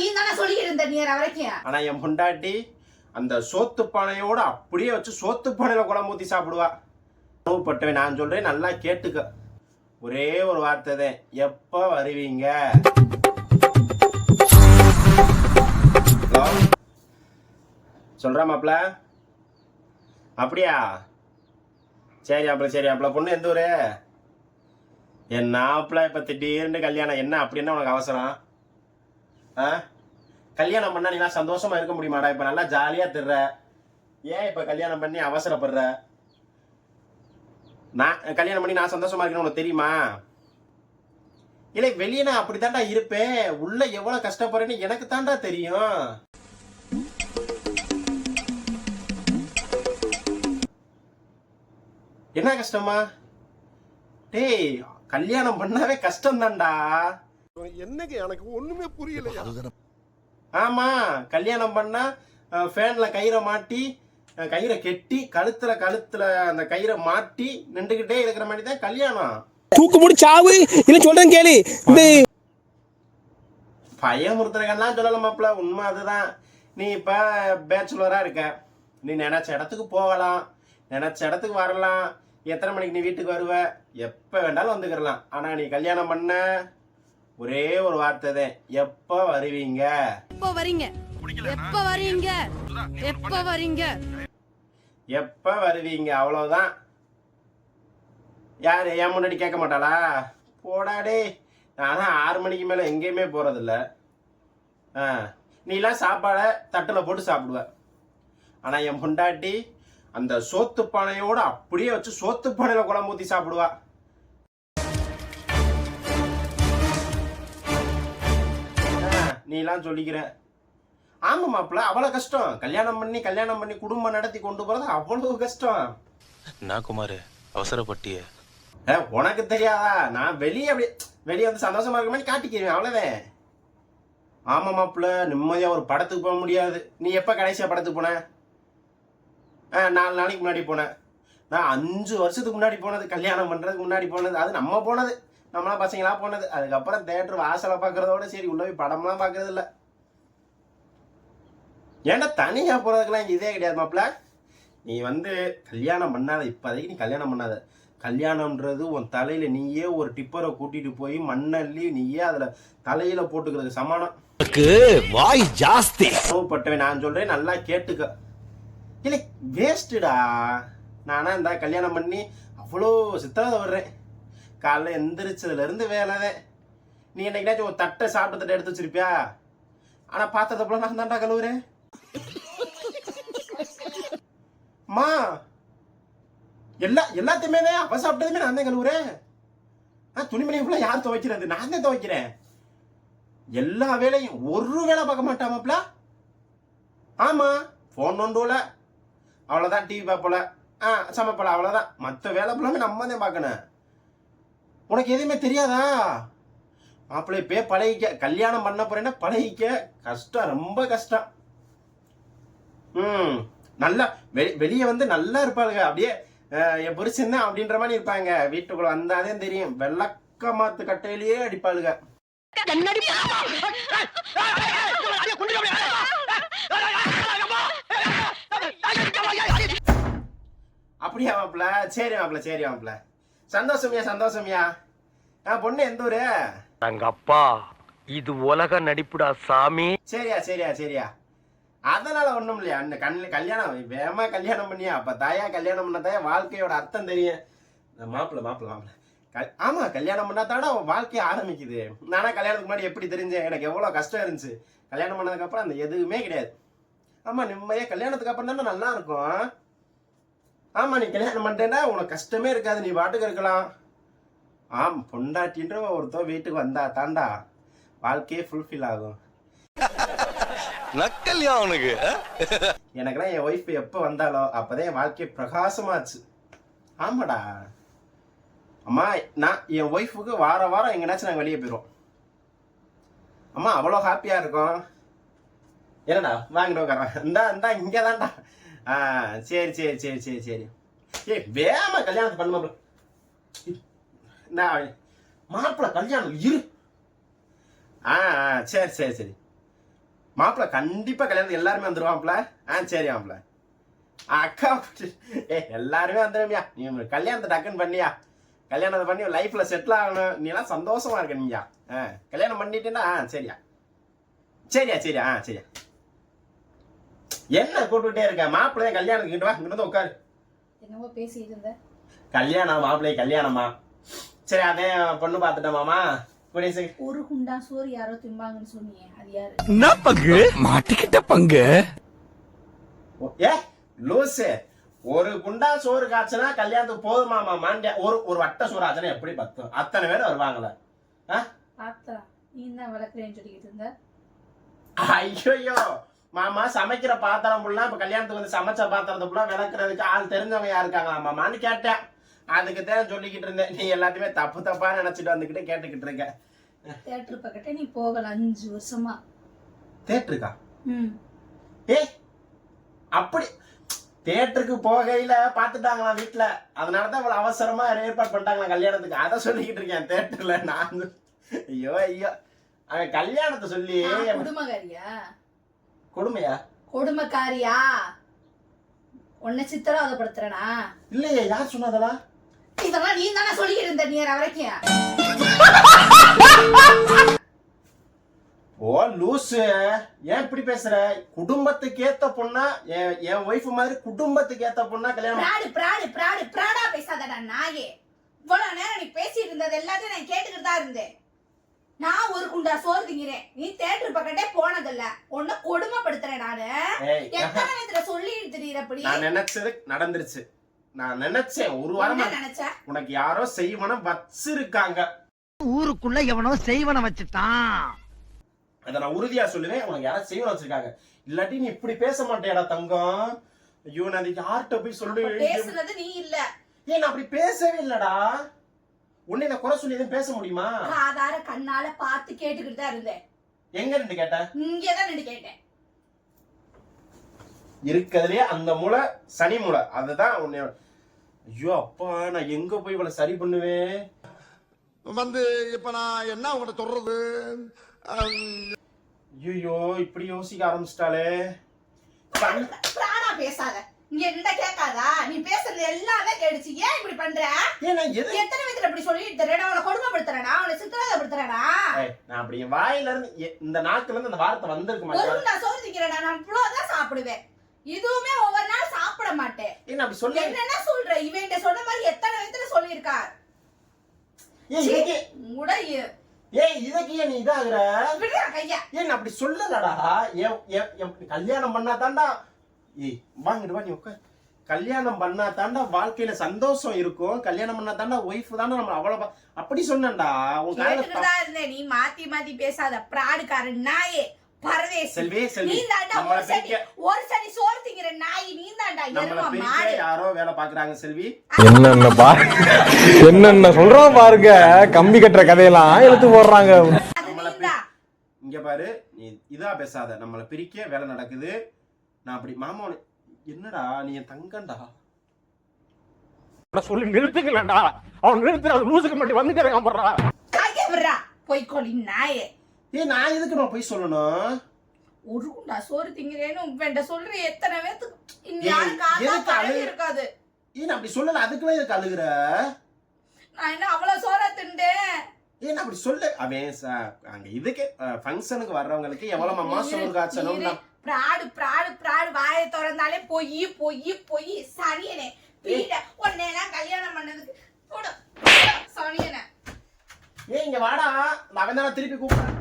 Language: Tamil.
நீ தானே சொல்லிட்டு இருந்த நேர வரைக்கும். ஆனா என் பொண்டாட்டி அந்த சோத்து பானையோட அப்படியே வச்சு சோத்து பானையில குழம்பு ஊத்தி சாப்பிடுவா. அனுபவப்பட்டவன் நான் சொல்றேன் நல்லா கேட்டுக்க. ஒரே ஒரு வார்த்தை தான் எப்ப வருவீங்க? ஹலோ? சொல்றா மாப்ள அப்படியா? சரி அப்பள சரி அப்பள பொண்ணு எந்த ஊரு? என் நாப்பிள இப்ப திடீர்னு கல்யாணம் என்ன அப்படின்னா உனக்கு அவசரம். ஆ? கல்யாணம் பண்ணா நீலாம் சந்தோஷமா இருக்க முடியுமாடா? இப்ப நல்லா ஜாலியா திர்ற. ஏன் இப்ப கல்யாணம் பண்ணி அவசரப்படுற? நான் கல்யாணம் பண்ணி நான் சந்தோஷமா இருக்கேன்னு உனக்கு தெரியுமா? இல்லை வெளியே நான் அப்படித்தான்டா இருப்பேன். உள்ள எவ்வளவு கஷ்டப்படுறேன்னு எனக்கு தான்டா தெரியும். என்ன கஷ்டமா? டேய் கல்யாணம் பண்ணாவே கஷ்டம் தான்டா என்னங்க எனக்கு ஒண்ணுமே புரியலையா? ஆமா கல்யாணம் பண்ணா ஃபேன்ல கயிறை மாட்டி கயிறை கெட்டி கழுத்துல கழுத்துல அந்த கயிறை மாட்டி நின்றுகிட்டே இருக்கிற மாதிரி தான் கல்யாணம். தூக்கு முடி சாவு இல்ல சொல்றேன் கேளு. இந்த பயமுறுத்துறகெல்லாம் சொல்லல மாப்ள உண்மை அதுதான். நீ இப்ப பேச்சுலரா இருக்க. நீ நினைச்ச இடத்துக்கு போகலாம். நினைச்ச இடத்துக்கு வரலாம். எத்தனை மணிக்கு நீ வீட்டுக்கு வருவ? எப்ப வேண்டாலும் வந்துக்கிறலாம். ஆனா நீ கல்யாணம் பண்ண ஒரே ஒரு வார்த்தை தான். எப்ப வருவீங்க? எப்ப வரீங்க? எப்ப வரீங்க? எப்ப வரீங்க? எப்ப வருவீங்க? அவ்வளவுதான். யாரு? ஏன் முன்னாடி கேட்க மாட்டாளா? போடாடே நானா ஆறு மணிக்கு மேல எங்கேயுமே போறதில்ல. ஆ. நீலாம் சாப்பாடை தட்டுல போட்டு சாப்பிடுவ. ஆனா என் பொண்டாட்டி அந்த சோத்து பானையோட அப்படியே வச்சு சோத்து பானையில குழம்பு ஊத்தி சாப்பிடுவா. நீலாம் சொல்லிக்கிற. ஆமா மாப்பிள்ள அவ்வளவு கஷ்டம். கல்யாணம் பண்ணி கல்யாணம் பண்ணி குடும்பம் நடத்தி கொண்டு போறது அவ்வளவு கஷ்டம். நான் குமார்? அவசரப்பட்டிய. உனக்கு தெரியாதா? நான் வெளியே அப்படி வெளியே வந்து சந்தோஷமா இருக்க மாதிரி காட்டிக்கிறேன் அவ்வளவுதான். ஆமா மாப்பிள்ள நிம்மதியா ஒரு படத்துக்கு போக முடியாது. நீ எப்ப கடைசியா படத்துக்கு போன? நாலு நாளைக்கு முன்னாடி போனேன் நான் அஞ்சு வருஷத்துக்கு முன்னாடி போனது கல்யாணம் பண்றதுக்கு முன்னாடி போனது அது நம்ம போனது. நம்மளாம் பசங்களா போனது. அதுக்கப்புறம் தேட்டர் வாசலை பார்க்கறதோட சரி உள்ள போய் படம்லாம் பார்க்கறது இல்ல ஏன்டா தனியா போறதுக்கெல்லாம் இங்க இதே கிடையாது மாப்பிள்ள. நீ வந்து கல்யாணம் பண்ணாத இப்போதைக்கு நீ கல்யாணம் பண்ணாத. கல்யாணம்ன்றது உன் தலையில நீயே ஒரு டிப்பரை கூட்டிட்டு போய் மண்ணள்ளி நீயே அதுல தலையில போட்டுக்கிறதுக்கு சமானம். வாய் ஜாஸ்தி. அனுபவப்பட்டவன் நான் சொல்றேன் நல்லா கேட்டுக்க. இல்லை வேஸ்ட்டுடா நானா இந்த கல்யாணம் பண்ணி அவ்வளோ சித்திரதை வர்றேன். காலைல எந்திரிச்சதுல இருந்து வேலைதான் நீ என்னைக்காச்சும் ஒரு தட்டை சாப்பிட்ட தட்டை எடுத்து வச்சிருப்பியா? ஆனா பார்த்ததப்பெல்லாம் நான் தான்டா கழுவுறேன். அம்மா எல்லா எல்லாத்தையுமே தான் சாப்பிட்டதுமே நான் தான் கழுவுறேன். ஆ துணிமணி ஃபுல்லாக யார் துவைக்கிறது? நான் தான் துவைக்கிறேன். எல்லா வேலையும் ஒரு வேலை பார்க்க மாட்டாமாப்ல ஆமா ஃபோன் ஒன்றும் அவ்வளோதான் டிவி பார்ப்பல ஆ சமைப்பல அவ்வளோதான் மற்ற வேலை ஃபுல்லாமே நம்ம தான் பார்க்கணும். உனக்கு எதுவுமே தெரியாதா? மாப்பிள்ளை இப்பே பழகிக்க கல்யாணம் பண்ண போறேன்னா பழகிக்க கஷ்டம் ரொம்ப கஷ்டம். ம் நல்லா வெளி வெளியே வந்து நல்லா இருப்பாளுங்க. அப்படியே என் புருஷன் தான் அப்படின்ற மாதிரி இருப்பாங்க. வீட்டுக்குள்ள வந்தாதே தெரியும். வெள்ளக்க மாத்து கட்டையிலேயே அடிப்பாளுங்க. அப்படியா மாப்பிள்ள? சரி மாப்பிள்ள சரி மாப்பிள்ள. சந்தோஷமியா சந்தோஷமியா. ஆ பொண்ணு எந்த ஊரு? தங்க அப்பா இது உலக நடிப்புடா சாமி. சரியா சரியா சரியா. அதனால ஒண்ணும் இல்லையா அந்த கண்ணு கல்யாணம் வேகமா கல்யாணம் பண்ணியா? அப்ப தாயா கல்யாணம் பண்ண தாயா வாழ்க்கையோட அர்த்தம் தெரியும். மாப்பிள்ள மாப்பிள்ள மாப்பிள்ள. கல்- ஆமா கல்யாணம் பண்ணா தானே அவன் வாழ்க்கைய ஆரம்பிக்குது. நானா கல்யாணத்துக்கு முன்னாடி எப்படி தெரிஞ்சேன்? எனக்கு எவ்வளவு கஷ்டம் இருந்துச்சு. கல்யாணம் பண்ணதுக்கு அப்புறம் அந்த எதுவுமே கிடையாது. ஆமா நிம்மதியா கல்யாணத்துக்கு அப்புறம் தானே நல்லா இருக்கும் ஆமா நீ கல்யாணம் பண்ணிட்டேன்னா உனக்கு கஷ்டமே இருக்காது நீ பாட்டுக்கு இருக்கலாம். ஆம் பொண்டாட்டின்ற ஒருத்தன் வீட்டுக்கு வந்தா தாண்டா. வாழ்க்கையே ஃபுல்ஃபில் ஆகும். நக்கல்யா அவனுக்கு? எனக்கெல்லாம் என் ஒய்ஃப் எப்போ வந்தாலோ அப்போதான் என் வாழ்க்கை பிரகாசமாச்சு ஆமாடா. அம்மா நான் என் ஒய்ஃபுக்கு வார வாரம் எங்கேனாச்சும் நாங்கள் வெளியே போயிடுவோம் அம்மா அவ்வளோ ஹாப்பியாக இருக்கும். என்னடா வாங்கிட்டு உட்காரன் இந்தா இந்தா இங்கே தான்டா ஆ சரி சரி சரி சரி சரி. ஏய் வேமா கல்யாணத்தை பண்ணு மாப்பிள்ள. நான் மாப்பிள்ள கல்யாணம் இரு. ஆ ஆ, சரி சரி சரி. மாப்பிள்ள கண்டிப்பாக கல்யாணத்துக்கு எல்லாருமே வந்துருவாப்ல ஆ சரி மாப்பிள்ள. அக்கா ஏ எல்லாருமே வந்துடுமியா நீ கல்யாணத்தை டக்குன்னு பண்ணியா? கல்யாணத்தை பண்ணி லைஃப்பில் செட்டில் ஆகணும். நீ எல்லாம் இருக்கணும்யா ஆ கல்யாணம் பண்ணிட்டேன்னா ஆ சரியா. சரியா சரியா ஆ சரியா. என்ன கூப்பிட்டுட்டே இருக்க? மாப்பிள்ளைய கல்யாணத்துக்கு இங்கிட்டு வா இங்கிட்டு வந்து உட்காரு. என்னவோ பேசிட்டு இருந்த. கல்யாணம் மாப்பிள்ளை கல்யாணமா? சரி அதே பொண்ணு பார்த்துட்டேன் மாமா. கூடிய சீக்கிரம் ஒரு குண்டா சோறு யாரோ திம்பாங்கன்னு சொன்னியே அது யாரு? என்ன பங்கு? மாட்டிக்கிட்ட பங்கு. ஏ லூசு. ஒரு குண்டா சோறு காய்ச்சனா கல்யாணத்துக்கு போதுமாமா மாண்டியா ஒரு ஒரு வட்ட சோறு ஆச்சுனா எப்படி பத்தும் அத்தனை பேர் வருவாங்களே ஆ? பார்த்தா நீ தான் வளர்க்குறேன்னு சொல்லிக்கிட்டு இருந்த? ஐயோ மாமா சமைக்கிற பாத்திரம் ஃபுல்லா இப்ப கல்யாணத்துக்கு வந்து சமைச்ச பாத்திரத்தை ஃபுல்லா விளக்குறதுக்கு ஆள் தெரிஞ்சவங்க யார் இருக்காங்களா மாமான்னு கேட்டேன். அதுக்கு தான் சொல்லிக்கிட்டு இருந்தேன். நீ எல்லாத்தையுமே தப்பு தப்பா நினைச்சிட்டு வந்துகிட்டு கேட்டுக்கிட்டு இருக்க. தேட்டர் பக்கத்தே நீ போகல அஞ்சு வருஷமா. தேட்டருக்கா? ம். ஏய் அப்படி தேட்டருக்கு போகையில பாத்துட்டாங்களா வீட்டுல அதனாலதான் இவ்வளவு அவசரமா ஏற்பாடு பண்ணிட்டாங்களா கல்யாணத்துக்கு. அதை சொல்லிக்கிட்டு இருக்கேன் தேட்டர்ல நான். ஐயோ ஐயோ. அவன் கல்யாணத்தை சொல்லி கொடுமையா? கொடுமைக்காரியா? உன்னை சித்திரவதைப்படுத்துறனா? இல்லையே யார் சொன்னதெல்லாம் இதெல்லாம் நீ தானே சொல்லிக்கிட்டு இருந்த நீ வரைக்கும். ஓ லூசு. ஏன் இப்படி பேசுற? குடும்பத்துக்கு ஏத்த பொண்ணா என் ஒய்ஃப் மாதிரி குடும்பத்துக்கு ஏத்த பொண்ணா கல்யாணம் பிராடு பிராடு பிராடு பிராடா பேசாதடா நாயே. இவ்வளவு நேரம் நீ பேசிட்டு இருந்தது எல்லாத்தையும் நான் கேட்டுக்கிட்டு தான் இருந்தேன். நான் ஒரு குண்டா சோறு திங்கிறேன். நீ தேட்டர் பக்கத்தே போனதில்ல. உன்னை கொடுமைப்படுத்துறேன் நானு. எத்தனை நேரத்துல சொல்லிட்டு திடீர் அப்படி நான் நினைச்சது நடந்துருச்சு. நான் நினைச்சேன் ஒரு வாரமா. என்ன நினைச்ச? உனக்கு யாரோ செய்வனம் வச்சிருக்காங்க. ஊருக்குள்ள எவனோ செய்வன வச்சுட்டான். அதை நான் உறுதியா சொல்லுவேன். உனக்கு யாரோ செய்வனம் வச்சிருக்காங்க. இல்லாட்டி நீ இப்படி பேச மாட்டேடா தங்கம். ஐயோ நான் யார்கிட்ட போய் சொல்லுவேன் பேசுனது நீ இல்ல. ஏன் நான் அப்படி பேசவே இல்லடா. உன்னை நான் குறை சொல்லி எதுவும் பேச முடியுமா? காதார கண்ணால பார்த்து கேட்டுக்கிட்டு தான் இருந்தேன். எங்க இருந்து கேட்ட? இங்கதான் நின்று கேட்டேன். இருக்கிறதுலே அந்த முளை சனி முளை. அதுதான் உன்னை ஐயோ அப்பா நான் எங்க போய் இவளை சரி பண்ணுவேன்? வந்து இப்ப நான் என்ன உங்கள்கிட்ட சொல்றது? ஐயோ இப்படி யோசிக்க ஆரம்பிச்சிட்டாலே பிராடா பேசாத. இங்க நின்று கேட்காதா? நீ பேசுறது எல்லாமே கேடுச்சு ஏன் இப்படி பண்ற? எத்தனை விதத்துல இப்படி சொல்லிட்டு தரேன் அவனை கொடுமைப்படுத்துறேனா? அவனை சித்திரவதைப்படுத்துறேனா? நான் அப்படி வாயில இருந்து இந்த நாக்குல இருந்து அந்த வார்த்தை வந்திருக்க மாட்டேன். நான் சோறு திங்கிறேன் நான் இவ்வளவுதான் சாப்பிடுவேன். இதுவுமே ஒவ்வொரு நாள் சாப்பிட மாட்டேன். ஏன் அப்படி சொல்ல? என்னென்ன சொல்ற? இவன் சொன்ன மாதிரி எத்தனை விதத்துல சொல்லியிருக்கார்? உடைய ஏய் இதுக்கு ஏன் நீ இதாகுற? கையா. ஏன் அப்படி சொல்லலடா. கல்யாணம் பண்ணா தாண்டா ஏய் வாங்கிட்டு வா நீ உட்கார். கல்யாணம் பண்ணா தாண்டா வாழ்க்கையில சந்தோஷம் இருக்கும். கல்யாணம் பண்ணா தாண்டா ஒய்ஃப் தாண்டா நம்ம அவ்வளவு அப்படி சொன்னேன்டா. உன் இருந்தேன். நீ மாத்தி மாத்தி பேசாத. பிராடுக்காரன் நாயே. என்னென்ன சொல்றான் பாருங்க. கம்பி கட்டுற கதையெல்லாம் எடுத்து போடுறாங்க. இங்க பாரு நீ இதா பேசாத. நம்மள பிரிக்க வேலை நடக்குது. நான் அப்படி மாமா என்னடா நீ என் தங்கண்டா சொல்லி நிறுத்துக்கலடா. அவன் நிறுத்துற லூசுக்கு மட்டும் வந்துக்கிறேன் போடுறா கைய விடுறா. பொய்க்கோளி நாயே. ஏய் நான் எதுக்கு நான் போய் சொல்லணும்? ஒரு குண்டா சோறு திங்கிறேன்னு உன்கிட்ட சொல்ற எத்தனை பேத்துக்கு பழகி அழு- இருக்காது? நான் அப்படி சொல்லல அதுக்குள்ள எதுக்கு அழுகுற? நான் என்ன அவ்வளவு சோறா திண்டேன் ஏன் அப்படி சொல்ல அவன் ச- அங்க இதுக்கு ஃபங்க்ஷனுக்கு வர்றவங்களுக்கு எவ்வளவு மாமா சோறு காய்ச்சணும் பிராடு பிராடு பிராடு வாயை திறந்தாலே பொய் பொய் பொய். சனியனே பீட உன்னை எல்லாம் கல்யாணம் பண்ணதுக்கு போடு, சனியனே. ஏய் இங்க வாடா. அவன் தானே திருப்பி கூப்பிடுறேன்.